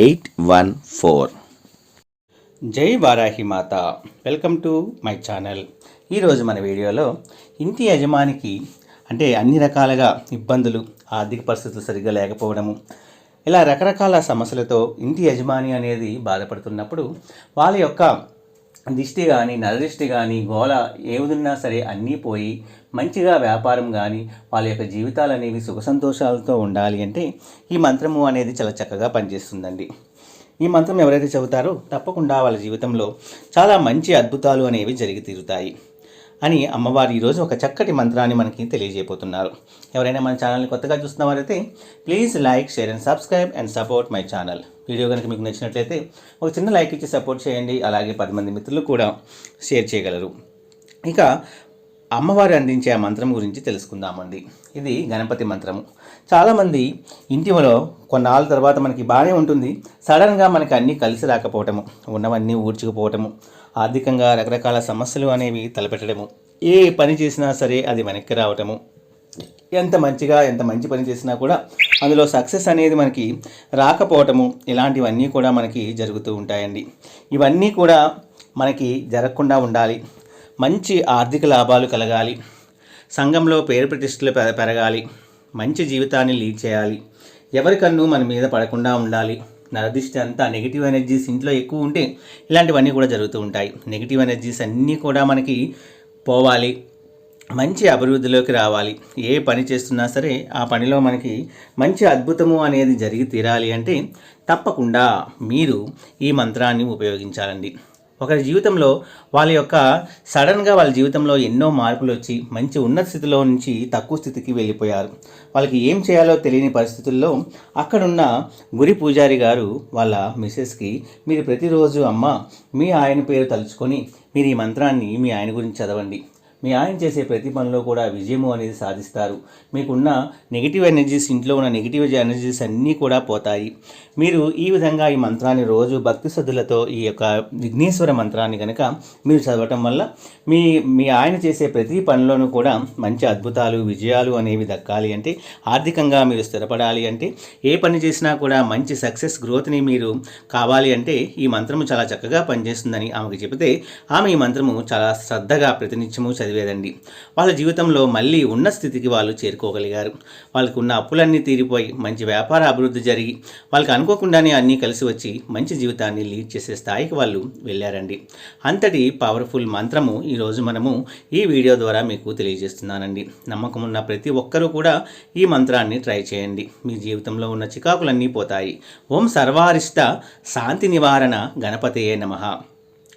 eight one four. జై వారాహి మాత. Welcome to my channel. ఈరోజు మన వీడియోలో ఇంటి యజమానికి అంటే అన్ని రకాలుగా ఇబ్బందులు ఆర్థిక పరిస్థితులు సరిగ్గా లేకపోవడము ఇలా రకరకాల సమస్యలతో ఇంటి యజమాని అనేది బాధపడుతున్నప్పుడు వాళ్ళ యొక్క దిష్టి కానీ నరదిష్టి కానీ గోల ఏదున్నా సరే అన్నీ పోయి మంచిగా వ్యాపారం కానీ వాళ్ళ యొక్క జీవితాలు అనేవి సుఖ సంతోషాలతో ఉండాలి అంటే ఈ మంత్రము అనేది చాలా చక్కగా పనిచేస్తుందండి. ఈ మంత్రం ఎవరైతే చెబుతారో తప్పకుండా వాళ్ళ జీవితంలో చాలా మంచి అద్భుతాలు అనేవి జరిగి తీరుతాయి. అని అమ్మవారు ఈరోజు ఒక చక్కటి మంత్రాన్ని మనకి తెలియజేయబోతున్నారు. ఎవరైనా మన ఛానల్ని కొత్తగా చూస్తున్న వారైతే please like share and subscribe and support my channel. Video కనుక మీకు నచ్చినట్లయితే ఒక చిన్న లైక్ ఇచ్చి సపోర్ట్ చేయండి అలాగే పది మంది మిత్రులు కూడా షేర్ చేయగలరు. ఇక అమ్మవారు అందించే ఆ మంత్రం గురించి తెలుసుకుందామండి. ఇది గణపతి మంత్రము. చాలామంది ఇంటిలో కొన్నాళ్ళ తర్వాత మనకి బాగానే ఉంటుంది. సడన్గా మనకి అన్నీ కలిసి రాకపోవటము ఉన్నవన్నీ ఊడ్చుకుపోవటము ఆర్థికంగా రకరకాల సమస్యలు అనేవి తలపెట్టడము. ఏ పని చేసినా సరే అది వెనక్కి రావటము. ఎంత మంచిగా ఎంత మంచి పని చేసినా కూడా అందులో సక్సెస్ అనేది మనకి రాకపోవటము ఇలాంటివన్నీ కూడా మనకి జరుగుతూ ఉంటాయండి. ఇవన్నీ కూడా మనకి జరగకుండా ఉండాలి. మంచి ఆర్థిక లాభాలు కలగాలి. సంఘంలో పేరు ప్రతిష్టలు పెరగాలి. మంచి జీవితాన్ని లీడ్ చేయాలి. ఎవరికన్ను మన మీద పడకుండా ఉండాలి. నరదిష్టి అంతా నెగిటివ్ ఎనర్జీస్ ఇంట్లో ఎక్కువ ఉంటే ఇలాంటివన్నీ కూడా జరుగుతూ ఉంటాయి. నెగిటివ్ ఎనర్జీస్ అన్నీ కూడా మనకి పోవాలి. మంచి అభివృద్ధిలోకి రావాలి. ఏ పని చేస్తున్నా సరే ఆ పనిలో మనకి మంచి అద్భుతము అనేది జరిగి తీరాలి అంటే తప్పకుండా మీరు ఈ మంత్రాన్ని ఉపయోగించాలండి. ఒకరి జీవితంలో వాళ్ళ యొక్క సడన్గా వాళ్ళ జీవితంలో ఎన్నో మార్పులు వచ్చి మంచి ఉన్నత స్థితిలో నుంచి తక్కువ స్థితికి వెళ్ళిపోయారు. వాళ్ళకి ఏం చేయాలో తెలియని పరిస్థితుల్లో అక్కడున్న గురి పూజారి గారు వాళ్ళ మిసెస్కి మీరు ప్రతిరోజు అమ్మ మీ ఆయన పేరు తలుచుకొని మీరు ఈ మంత్రాన్ని మీ ఆయన గురించి చదవండి. మీ ఆయన చేసే ప్రతి పనిలో కూడా విజయము అనేది సాధిస్తారు. మీకున్న నెగిటివ్ ఎనర్జీస్ ఇంట్లో ఉన్న నెగిటివ్ ఎనర్జీస్ అన్నీ కూడా పోతాయి. మీరు ఈ విధంగా ఈ మంత్రాన్ని రోజు భక్తి శ్రద్ధలతో ఈ యొక్క విఘ్నేశ్వర మంత్రాన్ని కనుక మీరు చదవటం వల్ల మీ మీ ఆయన చేసే ప్రతి పనిలోనూ కూడా మంచి అద్భుతాలు విజయాలు అనేవి దక్కాలి అంటే ఆర్థికంగా మీరు స్థిరపడాలి అంటే ఏ పని చేసినా కూడా మంచి సక్సెస్ గ్రోత్ని మీరు కావాలి అంటే ఈ మంత్రము చాలా చక్కగా పనిచేస్తుందని ఆమెకు చెబితే ఆమె ఈ మంత్రము చాలా శ్రద్ధగా ప్రతినిత్యము చదివేదండి. వాళ్ళ జీవితంలో మళ్ళీ ఉన్న స్థితికి వాళ్ళు చేరుకోగలిగారు. వాళ్ళకు ఉన్న అప్పులన్నీ తీరిపోయి మంచి వ్యాపార అభివృద్ధి జరిగి వాళ్ళకి అనుకోకుండానే అన్నీ కలిసి వచ్చి మంచి జీవితాన్ని లీడ్ చేసే స్థాయికి వాళ్ళు వెళ్ళారండి. అంతటి పవర్ఫుల్ మంత్రము ఈరోజు మనము ఈ వీడియో ద్వారా మీకు తెలియజేస్తున్నానండి. నమ్మకం ఉన్న ప్రతి ఒక్కరూ కూడా ఈ మంత్రాన్ని ట్రై చేయండి. మీ జీవితంలో ఉన్న చికాకులన్నీ పోతాయి. ఓం సర్వారిష్ట శాంతి నివారణ గణపతయే నమః.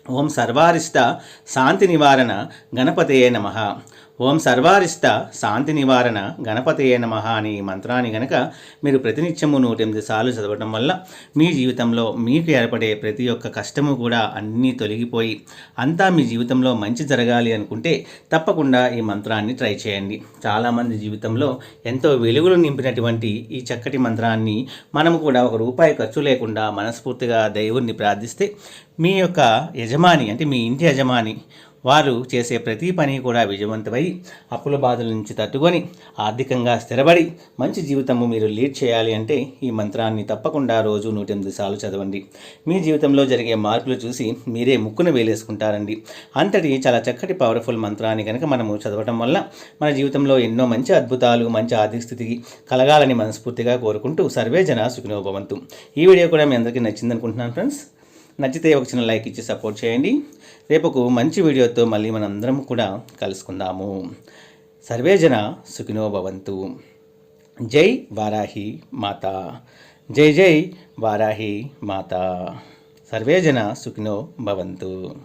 ఓం సర్వారిష్ట శాంతి నివారణ గణపతయే నమ. ఓం సర్వారిష్ట శాంతి నివారణ గణపతయే నమ అనే ఈ మంత్రాన్ని గనక మీరు ప్రతినిత్యము నూట ఎనిమిది సార్లు చదవటం వల్ల మీ జీవితంలో మీకు ఏర్పడే ప్రతి ఒక్క కష్టము కూడా అన్నీ తొలగిపోయి అంతా మీ జీవితంలో మంచి జరగాలి అనుకుంటే తప్పకుండా ఈ మంత్రాన్ని ట్రై చేయండి. చాలామంది జీవితంలో ఎంతో వెలుగులు నింపినటువంటి ఈ చక్కటి మంత్రాన్ని మనము కూడా ఒక రూపాయి ఖర్చు లేకుండా మనస్ఫూర్తిగా దేవుణ్ణి ప్రార్థిస్తే మీ యొక్క యజమాని అంటే మీ ఇంటి యజమాని వారు చేసే ప్రతి పని కూడా విజయవంతమై అప్పుల బాధల నుంచి తట్టుకొని ఆర్థికంగా స్థిరపడి మంచి జీవితము మీరు లీడ్ చేయాలి అంటే ఈ మంత్రాన్ని తప్పకుండా రోజు నూట ఎనిమిది సార్లు చదవండి. మీ జీవితంలో జరిగే మార్పులు చూసి మీరే ముక్కున వేలేసుకుంటారండి. అంతటి చాలా చక్కటి పవర్ఫుల్ మంత్రాన్ని కనుక మనము చదవటం వల్ల మన జీవితంలో ఎన్నో మంచి అద్భుతాలు మంచి ఆర్థిక స్థితికి కలగాలని మనస్ఫూర్తిగా కోరుకుంటూ సర్వే జన సుఖినోభవంతు ఈ వీడియో కూడా మీ అందరికీ నచ్చిందనుకుంటున్నాను ఫ్రెండ్స్. నచ్చితే ఒక చిన్న లైక్ ఇచ్చి సపోర్ట్ చేయండి. రేపకు మంచి వీడియోతో మళ్ళీ మనందరం కూడా కలుసుకుందాము. సర్వేజన సుఖినో భవంతు. జై వారాహి మాత. జై జై వారాహి మాత. సర్వేజన సుఖినో భవంతు.